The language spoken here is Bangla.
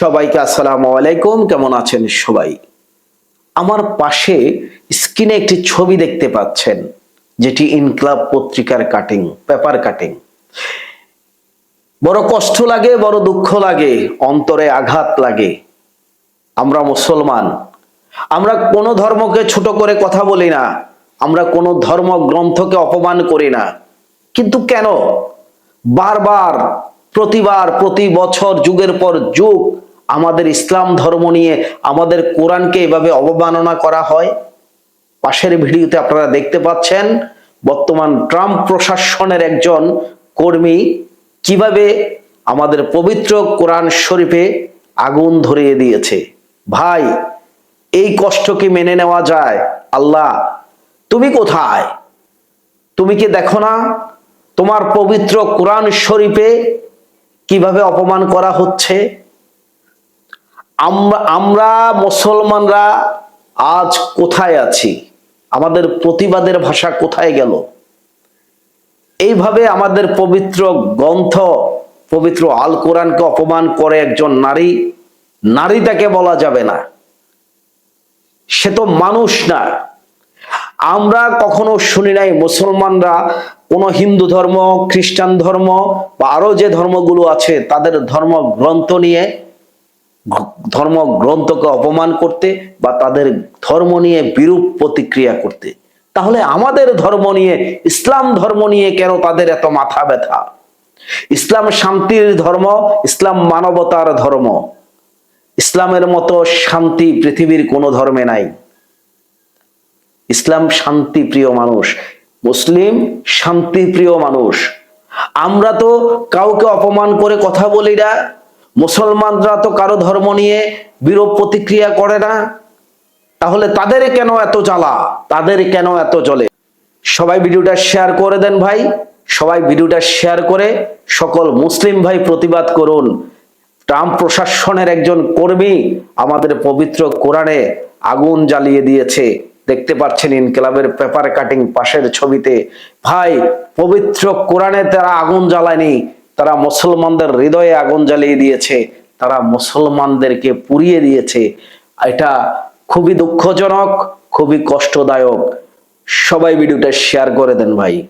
সবাইকে আসসালামু আলাইকুম। কেমন আছেন সবাই? আমার পাশে স্ক্রিনে একটি ছবি দেখতে পাচ্ছেন, যেটি ইনক্লাব পত্রিকার কাটিং পেপার কাটিং বড় কষ্ট লাগে, বড় দুঃখ লাগে, অন্তরে আঘাত লাগে। আমরা মুসলমান। আমরা কোনো ধর্মকে ছোট করে কথা বলি না। আমরা কোনো ধর্ম গ্রন্থকে অপমান করি না। কিন্তু কেন? বারবার, প্রতিবার, প্রতি বছর, যুগের পর যুগ আমাদের ইসলাম ধর্ম নিয়ে আমাদের কোরআনকে এভাবে অবমাননা করা হয়? পাশের ভিডিওতে আপনারা দেখতে পাচ্ছেন, বর্তমান ট্রাম্প প্রশাসনের একজন কর্মী কীভাবে আমাদের পবিত্র কোরআন শরীফে আগুন ধরিয়ে দিয়েছে। ভাই, এই কষ্ট কি মেনে নেওয়া যায়? আল্লাহ, তুমি কোথায়? তুমি কি দেখো না তোমার পবিত্র কোরআন শরীফে কীভাবে অপমান করা হচ্ছে? আমরা আমরা মুসলমানরা আজ কোথায় আছি? আমাদের প্রতিবাদের ভাষা কোথায় গেল? এইভাবে আমাদের পবিত্র গ্রন্থ, পবিত্র আল কোরআনকে অপমান করে একজন নারী নারী তাকে বলা যাবে না। সে তো মানুষ না। আমরা কখনো শুনি নাই মুসলমানরা কোন হিন্দু ধর্ম, খ্রিস্টান ধর্ম বা আরও যে ধর্মগুলো আছে তাদের ধর্ম গ্রন্থ নিয়ে ধর্ম গ্রন্থকে অপমান করতে বা তাদের ধর্ম নিয়ে বিরূপ প্রতিক্রিয়া করতে। তাহলে আমাদের ধর্ম নিয়ে, ইসলাম ধর্ম নিয়ে কেন তাদের এত মাথা ব্যথা? ইসলাম শান্তির ধর্ম, ইসলাম মানবতার ধর্ম। ইসলামের মতো শান্তি পৃথিবীর কোনো ধর্মে নাই। ইসলাম শান্তি প্রিয় মানুষ, মুসলিম শান্তি প্রিয় মানুষ। আমরা তো কাউকে অপমান করে কথা বলি না মুসলমানরা তো কারও ধর্ম নিয়ে বিরূপ প্রতিক্রিয়া করে না। তাহলে তাদের কেন এত জ্বালা? তাদের কেন এত চলে সবাই ভিডিওটা শেয়ার করে দেন ভাই। সবাই ভিডিওটা শেয়ার করে সকল মুসলিম ভাই প্রতিবাদ করুন। ট্রাম্প প্রশাসনের একজন কর্মী আমাদের পবিত্র কোরআনে আগুন জ্বালিয়ে দিয়েছে। দেখতে পাচ্ছেন ইনকিলাবের পেপার কাটিং পাশের ছবিতে। ভাই, পবিত্র কোরআনে তারা আগুন জ্বালায়নি। তারা মুসলমানদের হৃদয়ে আগুন জ্বালিয়ে দিয়েছে, তারা মুসলমানদেরকে পুড়িয়ে দিয়েছে। এটা খুবই দুঃখজনক, খুবই কষ্টদায়ক। সবাই ভিডিওটা শেয়ার করে দেন ভাই।